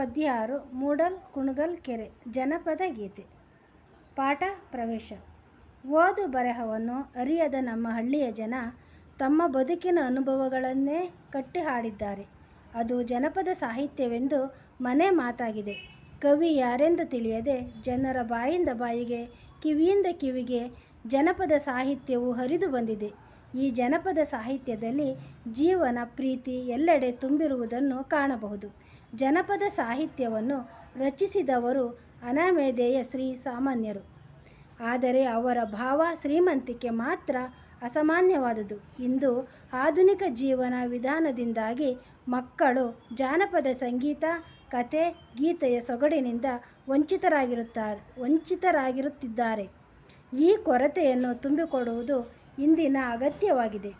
ಪದ್ಯ ಆರು ಮೂಡಲ್ ಕುಣಗಲ್ ಕೆರೆ, ಜನಪದ ಗೀತೆ. ಪಾಠ ಪ್ರವೇಶ. ಓದು ಬರಹವನ್ನು ಅರಿಯದ ನಮ್ಮ ಹಳ್ಳಿಯ ಜನ ತಮ್ಮ ಬದುಕಿನ ಅನುಭವಗಳನ್ನೇ ಕಟ್ಟಿ ಹಾಡಿದ್ದಾರೆ ಅದು ಜನಪದ ಸಾಹಿತ್ಯವೆಂದು ಮನೆ ಮಾತಾಗಿದೆ. ಕವಿ ಯಾರೆಂದು ತಿಳಿಯದೆ ಜನರ ಬಾಯಿಂದ ಬಾಯಿಗೆ, ಕಿವಿಯಿಂದ ಕಿವಿಗೆ ಜನಪದ ಸಾಹಿತ್ಯವು ಹರಿದು ಬಂದಿದೆ. ಈ ಜನಪದ ಸಾಹಿತ್ಯದಲ್ಲಿ ಜೀವನ, ಪ್ರೀತಿ ಎಲ್ಲೆಡೆ ತುಂಬಿರುವುದನ್ನು ಕಾಣಬಹುದು. ಜನಪದ ಸಾಹಿತ್ಯವನ್ನು ರಚಿಸಿದವರು ಅನಾಮೇಧೇಯ ಶ್ರೀ ಸಾಮಾನ್ಯರು. ಆದರೆ ಅವರ ಭಾವ ಶ್ರೀಮಂತಿಕೆ ಮಾತ್ರ ಅಸಾಮಾನ್ಯವಾದುದು. ಇಂದು ಆಧುನಿಕ ಜೀವನ ವಿಧಾನದಿಂದಾಗಿ ಮಕ್ಕಳು ಜಾನಪದ ಸಂಗೀತ, ಕತೆ, ಗೀತೆಯ ಸೊಗಡಿನಿಂದ ವಂಚಿತರಾಗಿರುತ್ತಾರೆ, ವಂಚಿತರಾಗಿರುತ್ತಿದ್ದಾರೆ. ಈ ಕೊರತೆಯನ್ನು ತುಂಬಿಕೊಡುವುದು ಇಂದಿನ ಅಗತ್ಯವಾಗಿದೆ.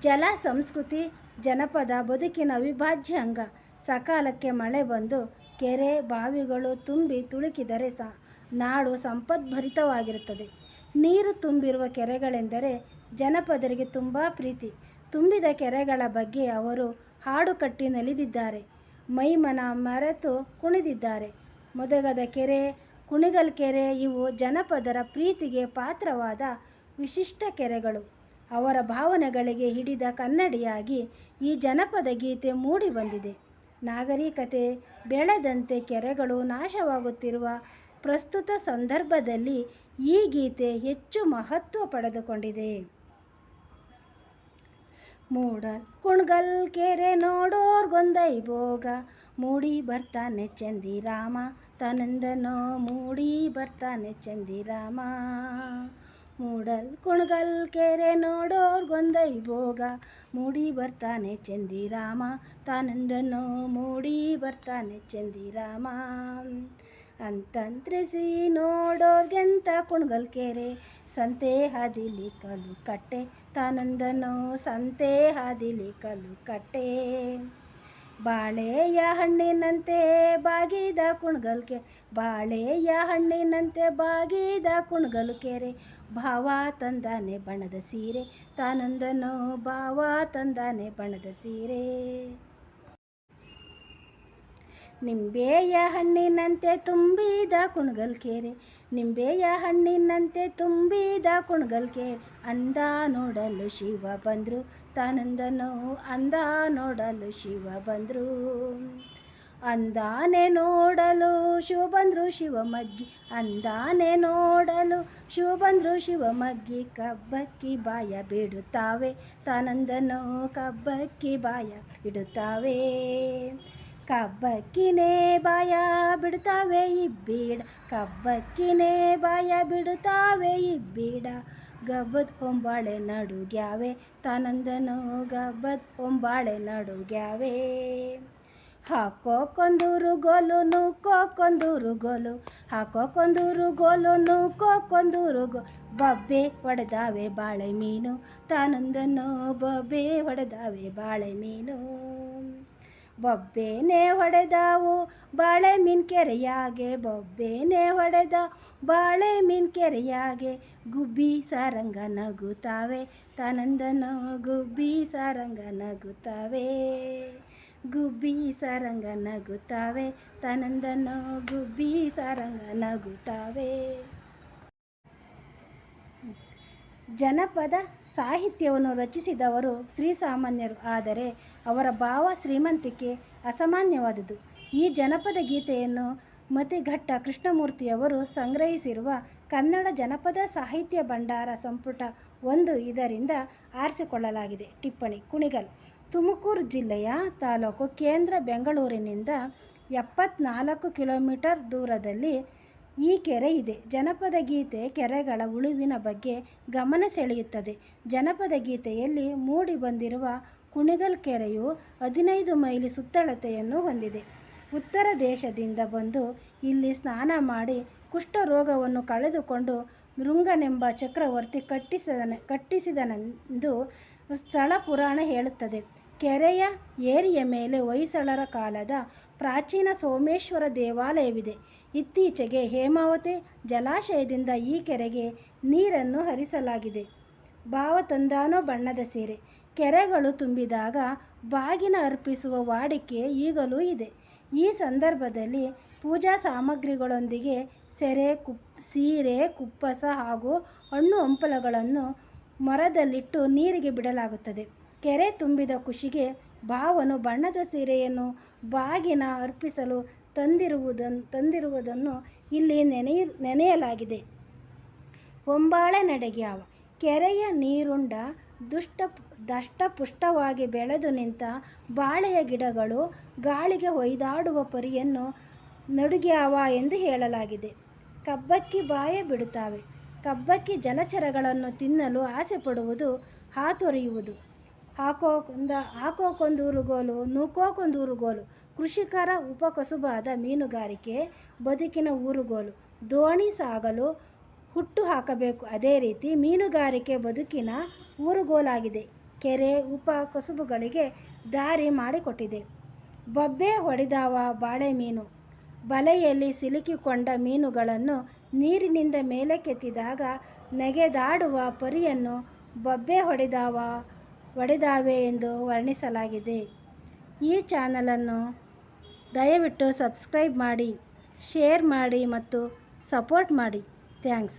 ಜಲ ಸಂಸ್ಕೃತಿ ಜನಪದ ಬದುಕಿನ ಅವಿಭಾಜ್ಯ ಅಂಗ ಸಕಾಲಕ್ಕೆ ಮಳೆ ಬಂದು ಕೆರೆ ಬಾವಿಗಳು ತುಂಬಿ ತುಳುಕಿದರೆ ಸ, ನಾಡು ಸಂಪದ್ಭರಿತವಾಗಿರುತ್ತದೆ. ನೀರು ತುಂಬಿರುವ ಕೆರೆಗಳೆಂದರೆ ಜನಪದರಿಗೆ ತುಂಬ ಪ್ರೀತಿ. ತುಂಬಿದ ಕೆರೆಗಳ ಬಗ್ಗೆ ಅವರು ಹಾಡು ಕಟ್ಟಿ ನಲಿದಿದ್ದಾರೆ. ಮೈಮನ ಮರೆತು ಕುಣಿದಿದ್ದಾರೆ. ಮೊದಗದ ಕೆರೆ, ಕುಣಿಗಲ್ ಕೆರೆ ಇವು ಜನಪದರ ಪ್ರೀತಿಗೆ ಪಾತ್ರವಾದ ವಿಶಿಷ್ಟ ಕೆರೆಗಳು. ಅವರ ಭಾವನೆಗಳಿಗೆ ಹಿಡಿದ ಕನ್ನಡಿಯಾಗಿ ಈ ಜನಪದ ಗೀತೆ ಮೂಡಿ ಬಂದಿದೆ. ನಾಗರಿಕತೆ ಬೆಳೆದಂತೆ ಕೆರೆಗಳು ನಾಶವಾಗುತ್ತಿರುವ ಪ್ರಸ್ತುತ ಸಂದರ್ಭದಲ್ಲಿ ಈ ಗೀತೆ ಹೆಚ್ಚು ಮಹತ್ವ ಪಡೆದುಕೊಂಡಿದೆ. ಮೂಡ ಕುಣ್ಗಲ್ ಕೆರೆ ನೋಡೋರ್ಗೊಂದೈ ಭೋಗ, ಮೂಡಿ ಬರ್ತಾನೆ ಚಂದಿರಾಮ, ತನಂದನೋ ಮೂಡಿ ಬರ್ತಾನೆ ಚಂದಿರಾಮ. ಮೂಡಲ್ ಕೊಣಗಲ್ ಕೆರೆ ನೋಡೋರ್ಗೊಂದೈ ಭೋಗ. ಮೂಡಿ ಬರ್ತಾನೆ ಚಂದಿರಾಮ, ತಾನಂದನು ಮೂಡಿ ಬರ್ತಾನೆ ಚಂದಿರಾಮ. ಅಂತಂತ್ರಿಸಿ ನೋಡೋರ್ಗೆಂತ ಕುಣಗಲ್ ಕೆರೆ, ಸಂತೆ ಹಾದಿಲಿ ಕಲ್ಲು ಕಟ್ಟೆ. ತಾನಂದನು ಸಂತೆ ಹಾದಿಲಿ ಕಲ್ಲು ಕಟ್ಟೆ. ಬಾಳೆಯ ಹಣ್ಣಿನಂತೆ ಬಾಗಿದ ಕುಣ್ಗಲ್ ಕೆರೆ ಬಾಳೆಯ ಹಣ್ಣಿನಂತೆ ಬಾಗಿದ ಕುಣ್ಗಲ್ ಕೆರೆ. ಭಾವ ತಂದಾನೆ ಬಣದ ಸೀರೆ, ತಾನೊಂದನು ಭಾವ ತಂದಾನೆ ಬಣದ ಸೀರೆ. ನಿಂಬೆಯ ಹಣ್ಣಿನಂತೆ ತುಂಬಿದ ಕುಣಗಲ್ಕೆರೆ ನಿಂಬೆಯ ಹಣ್ಣಿನಂತೆ ತುಂಬಿದ ಕುಣಗಲ್ಕೆರೆ ಅಂದ ನೋಡಲು ಶಿವ ಬಂದರು. ತಾನಂದನೋ ಅಂದ ನೋಡಲು ಶಿವ ಬಂದರು. ಅಂದಾನೆ ನೋಡಲು ಶಿವ ಬಂದರು, ಶಿವ ಮಗ್ಗಿ. ಅಂದಾನೆ ನೋಡಲು ಶಿವ ಬಂದರು, ಶಿವ ಮಗ್ಗಿ. ಕಬ್ಬಕ್ಕಿ ಬಾಯ ಬಿಡುತ್ತಾವೆ. ತಾನಂದನೋ ಕಬ್ಬಕ್ಕಿ ಬಾಯ ಬಿಡುತ್ತಾವೆ ಕಬ್ಬಕ್ಕಿನೇ ಬಾಯ ಬಿಡ್ತಾವೆ ಇಬ್ಬೀಡ ಕಬ್ಬಕ್ಕಿನೇ ಬಾಯ ಬಿಡುತ್ತಾವೆ ಇಬ್ಬೀಡ ಗಬ್ಬದ ಹೊಂಬಾಳೆ ನಡುಗ್ಯಾವೆ, ತಾನಂದನು ಗಬ್ಬದ ಹೊಂಬಾಳೆ ನಡುಗ್ಯಾವೆ. ಹಾಕೋಕೊಂದೂರು ಗೋಲು ನೂಕೋಕೊಂದೂರು ಗೋಲು. ಹಾಕೋಕೊಂದೂರು ಗೋಲು ನೂಕೋಕೊಂದೂರು ಗೋ. ಬಬ್ಬೆ ಹೊಡೆದಾವೆ ಬಾಳೆ ಮೀನು ತಾನೊಂದನ್ನು ಬಬ್ಬೆ ಹೊಡೆದಾವೆ ಬಾಳೆ ಮೀನು. ಬೊಬ್ಬೆನೆ ಹೊಡೆದಾವು. ಬಾಳೆ ಮೀನ್ ಕೆರೆಯಾಗೆ ಬೊಬ್ಬೆನೆ ಹೊಡೆದ. ಬಾಳೆ ಮೀನ್ ಕೆರೆಯಾಗೆ ಗುಬ್ಬಿ ಸಾರಂಗ ನಗುತ್ತಾವೆ. ತಾನಂದನೋ ಗುಬ್ಬಿ ಸಾರಂಗ ನಗುತ್ತಾವೆ. ಗುಬ್ಬಿ ಸಾರಂಗ ನಗುತ್ತಾವೆ. ತಾನಂದನೋ ಗುಬ್ಬಿ ಸಾರಂಗ ನಗುತ್ತಾವೆ. ಜನಪದ ಸಾಹಿತ್ಯವನ್ನು ರಚಿಸಿದವರು ಶ್ರೀಸಾಮಾನ್ಯರು ಆದರೆ ಅವರ ಭಾವ ಶ್ರೀಮಂತಿಕೆ ಅಸಾಮಾನ್ಯವಾದುದು. ಈ ಜನಪದ ಗೀತೆಯನ್ನು ಮತಿಘಟ್ಟ ಕೃಷ್ಣಮೂರ್ತಿಯವರು ಸಂಗ್ರಹಿಸಿರುವ ಕನ್ನಡ ಜನಪದ ಸಾಹಿತ್ಯ ಭಂಡಾರ ಸಂಪುಟ ಒಂದು ಇದರಿಂದ ಆರಿಸಿಕೊಳ್ಳಲಾಗಿದೆ. ಟಿಪ್ಪಣಿ ಕುಣಿಗಲ್, ತುಮಕೂರು ಜಿಲ್ಲೆಯ ತಾಲೂಕು ಕೇಂದ್ರ ಬೆಂಗಳೂರಿನಿಂದ ಎಪ್ಪತ್ನಾಲ್ಕು ಕಿಲೋಮೀಟರ್ ದೂರದಲ್ಲಿ ಈ ಕೆರೆ ಇದೆ. ಜನಪದ ಗೀತೆ ಕೆರೆಗಳ ಉಳಿವಿನ ಬಗ್ಗೆ ಗಮನ ಸೆಳೆಯುತ್ತದೆ. ಜನಪದ ಗೀತೆಯಲ್ಲಿ ಮೂಡಿ ಬಂದಿರುವ ಕುಣಿಗಲ್ ಕೆರೆಯು ಹದಿನೈದು ಮೈಲಿ ಸುತ್ತಳತೆಯನ್ನು ಹೊಂದಿದೆ. ಉತ್ತರ ದೇಶದಿಂದ ಬಂದು ಇಲ್ಲಿ ಸ್ನಾನ ಮಾಡಿ ಕುಷ್ಠರೋಗವನ್ನು ಕಳೆದುಕೊಂಡು ಮೃಂಗನೆಂಬ ಚಕ್ರವರ್ತಿ ಕಟ್ಟಿಸಿದ ಕಟ್ಟಿಸಿದನೆಂದು ಸ್ಥಳ ಪುರಾಣ ಹೇಳುತ್ತದೆ. ಕೆರೆಯ ಏರಿಯ ಮೇಲೆ ಹೊಯ್ಸಳರ ಕಾಲದ ಪ್ರಾಚೀನ ಸೋಮೇಶ್ವರ ದೇವಾಲಯವಿದೆ. ಇತ್ತೀಚೆಗೆ ಹೇಮಾವತಿ ಜಲಾಶಯದಿಂದ ಈ ಕೆರೆಗೆ ನೀರನ್ನು ಹರಿಸಲಾಗಿದೆ. ಭಾವ ತಂದಾನೋ ಬಣ್ಣದ ಸೀರೆ. ಕೆರೆಗಳು ತುಂಬಿದಾಗ ಬಾಗಿನ ಅರ್ಪಿಸುವ ವಾಡಿಕೆ ಈಗಲೂ ಇದೆ. ಈ ಸಂದರ್ಭದಲ್ಲಿ ಪೂಜಾ ಸಾಮಗ್ರಿಗಳೊಂದಿಗೆ ಸೆರೆ, ಕುಪ್, ಸೀರೆ, ಕುಪ್ಪಸ ಹಾಗೂ ಹಣ್ಣು ಹಂಪಲಗಳನ್ನು ಮರದಲ್ಲಿಟ್ಟು ನೀರಿಗೆ ಬಿಡಲಾಗುತ್ತದೆ. ಕೆರೆ ತುಂಬಿದ ಖುಷಿಗೆ ಭಾವನು ಬಣ್ಣದ ಸೀರೆಯನ್ನು ಬಾಗಿನ ಅರ್ಪಿಸಲು ತಂದಿರುವುದನ್ನು ತಂದಿರುವುದನ್ನು ಇಲ್ಲಿ ನೆನೆಯ ನೆನೆಯಲಾಗಿದೆ. ಹೊಂಬಾಳೆ ನಡೆಗ್ಯಾವ ಕೆರೆಯ ನೀರುಂಡ ದುಷ್ಟ ದಷ್ಟಪುಷ್ಟವಾಗಿ ಬೆಳೆದು ನಿಂತ ಬಾಳೆಯ ಗಿಡಗಳು ಗಾಳಿಗೆ ಹೊಯ್ದಾಡುವ ಪರಿಯನ್ನು ನಡುಗ್ಯಾವ ಎಂದು ಹೇಳಲಾಗಿದೆ. ಕಬ್ಬಕ್ಕಿ ಬಾಯ ಬಿಡುತ್ತವೆ. ಕಬ್ಬಕ್ಕಿ ಜಲಚರಗಳನ್ನು ತಿನ್ನಲು ಆಸೆ ಪಡುವುದು ಹಾತೊರೆಯುವುದು. ಹಾಕೋಕೊಂದ ಹಾಕೋಕೊಂದೂರುಗೋಲು ನೂಕೋಕೊಂದೂರುಗೋಲು ಕೃಷಿಕರ ಉಪಕಸುಬಾದ ಮೀನುಗಾರಿಕೆ, ಬದುಕಿನ ಊರುಗೋಲು ದೋಣಿ ಸಾಗಲು ಹುಟ್ಟು ಹಾಕಬೇಕು. ಅದೇ ರೀತಿ ಮೀನುಗಾರಿಕೆ ಬದುಕಿನ ಊರುಗೋಲಾಗಿದೆ ಕೆರೆ, ಉಪ ಕಸುಬುಗಳಿಗೆ ದಾರಿ ಮಾಡಿಕೊಟ್ಟಿದೆ. ಬಬ್ಬೆ ಹೊಡೆದಾವ ಬಾಳೆ ಮೀನು. ಬಲೆಯಲ್ಲಿ ಸಿಲುಕಿಕೊಂಡ ಮೀನುಗಳನ್ನು ನೀರಿನಿಂದ ಮೇಲಕ್ಕೆತ್ತಿದಾಗ ನೆಗೆದಾಡುವ ಪರಿಯನ್ನು ಬಬ್ಬೆ ಹೊಡೆದವ ಹೊಡೆದಾವೆ ಎಂದು ವರ್ಣಿಸಲಾಗಿದೆ. ಈ ಚಾನಲನ್ನು ದಯವಿಟ್ಟು ಸಬ್ಸ್ಕ್ರೈಬ್ ಮಾಡಿ ಶೇರ್ ಮಾಡಿ ಮತ್ತು ಸಪೋರ್ಟ್ ಮಾಡಿ. ಥ್ಯಾಂಕ್ಸ್.